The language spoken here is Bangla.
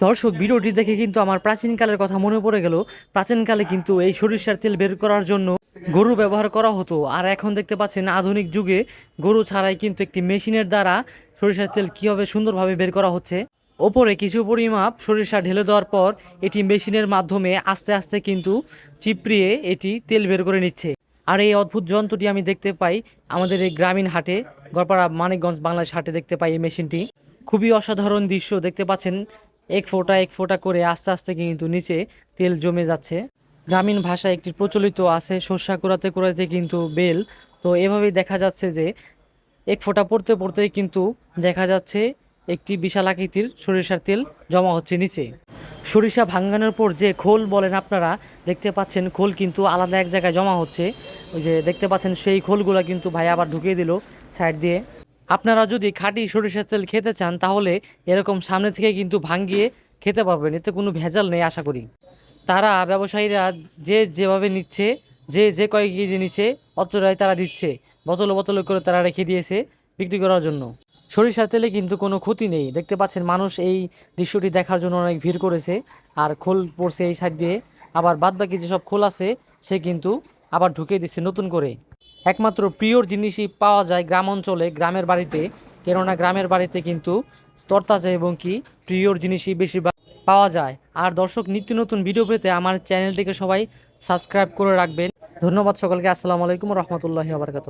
দর্শক ভিডিওটি দেখে কিন্তু আমার প্রাচীনকালের কথা মনে পড়ে গেল। প্রাচীনকালে কিন্তু এই সরিষার তেল বের করার জন্য গরু ব্যবহার করা হতো। আর এখন দেখতে পাচ্ছেন আধুনিক যুগে গরু ছাড়াই কিন্তু একটি মেশিনের দ্বারা সরিষার তেল কীভাবে সুন্দরভাবে বের করা হচ্ছে, ওপরে কিছু পরিমাপ সরিষা ঢেলে দেওয়ার পর এটি মেশিনের মাধ্যমে আস্তে আস্তে কিন্তু চিপড়িয়ে এটি তেল বের করে নিচ্ছে। আর এই অদ্ভুত যন্ত্রটি আমি দেখতে পাই আমাদের এই গ্রামীণ হাটে, গড়পাড়া মানিকগঞ্জ বাংলাদেশ হাটে দেখতে পাই এই মেশিনটি। খুবই অসাধারণ দৃশ্য দেখতে পাচ্ছেন এক ফোঁটা এক ফোঁটা করে আস্তে আস্তে কিন্তু নিচে তেল জমে যাচ্ছে। গ্রামীণ ভাষায় একটি প্রচলিত আছে শস্যা কুড়াতে কুড়াতে কিন্তু বেল। তো এভাবেই দেখা যাচ্ছে যে এক ফোঁটা পড়তে পড়তেই কিন্তু দেখা যাচ্ছে একটি বিশাল আকৃতির সরিষার তেল জমা হচ্ছে নিচে। সরিষা ভাঙ্গানোর পর যে খোল বলেন আপনারা, দেখতে পাচ্ছেন খোল কিন্তু আলাদা এক জায়গায় জমা হচ্ছে। ওই যে দেখতে পাচ্ছেন সেই খোলগুলো কিন্তু ভাই আবার ঢুকিয়ে দিল সাইড দিয়ে। আপনারা যদি খাঁটি সরিষার তেল খেতে চান, তাহলে এরকম সামনে থেকে কিন্তু ভাঙ্গিয়ে খেতে পারবেন। এতে কোনো ভেজাল নেই, আশা করি। তারা ব্যবসায়ীরা যে যেভাবে নিচ্ছে, যে যে কয়েক কেজি নিচ্ছে, অতটাই তারা দিচ্ছে। বোতলে বোতলে করে তারা রেখে দিয়েছে বিক্রি করার জন্য। সরিষার তেলে কিন্তু কোনো ক্ষতি নেই। দেখতে পাচ্ছেন, মানুষ এই দৃশ্যটি দেখার জন্য অনেক ভিড় করেছে। আর খোল পড়ছে এই সাইড দিয়ে। আবার বাদবাকি যেসব খোল আছে, সে কিন্তু আবার ঢুকিয়ে দিচ্ছে নতুন করে। একমাত্র প্রিয় জিনিসই পাওয়া যায় গ্রাম অঞ্চলে গ্রামের বাড়িতে। কেননা গ্রামের বাড়িতে কিন্তু তরতাজা এবং কি প্রিয়র জিনিসই বেশিরভাগ পাওয়া যায়। আর দর্শক, নিত্য নতুন ভিডিও পেতে আমার চ্যানেলটিকে সবাই সাবস্ক্রাইব করে রাখবেন। ধন্যবাদ সকলকে, আসসালামু আলাইকুম রহমতুল্লাহি আবরকাত